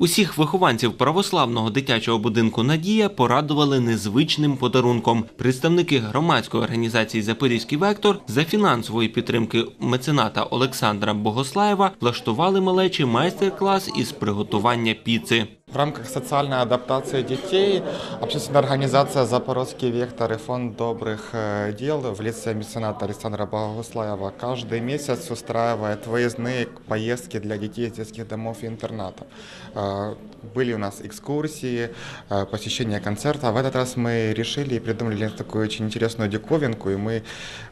Усіх вихованців православного дитячого будинку Надія порадували незвичним подарунком. Представники громадської організації Запорізький вектор за фінансової підтримки мецената Олександра Богослаєва влаштували малечі майстер-клас із приготування піци. В рамках социальной адаптации детей общественная организация «Запорожский вектор» и фонд добрых э, дел в лице мецената Александра Богослаева каждый месяц устраивает выездные поездки для детей из детских домов и интернатов. Э, Были у нас экскурсии, э, посещение концерта. В этот раз мы решили и придумали такую очень интересную диковинку, и мы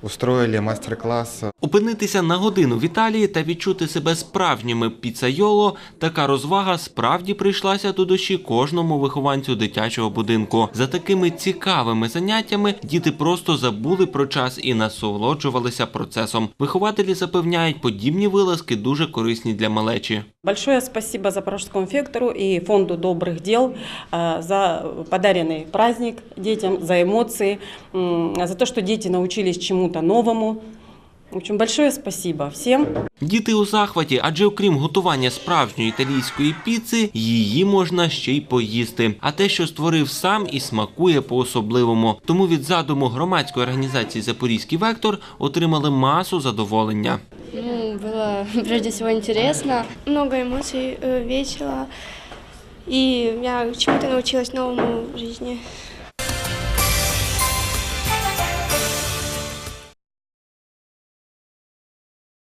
устроили мастер-класс Опинитися на годину в Італії та відчути себе справжніми піцайоло – така розвага справді прийшлася до душі кожному вихованцю дитячого будинку. За такими цікавими заняттями діти просто забули про час і насолоджувалися процесом. Вихователі запевняють, подібні вилазки дуже корисні для малечі. Большое спасибо Запорожскому фектору и фонду добрых дел э, за подаренный праздник детям, за эмоции, м, за то, что дети научились чему-то новому. В общем, большое спасибо всем. Діти у захваті, адже окрім готування справжньої італійської піци, її можна ще й поїсти. А те, що створив сам, і смакує по-особливому. Тому від задуму громадської організації Запорізький вектор отримали масу задоволення. Ну, было прежде всего интересно, много эмоций, э, весело. И я чему-то научилась новому в жизни.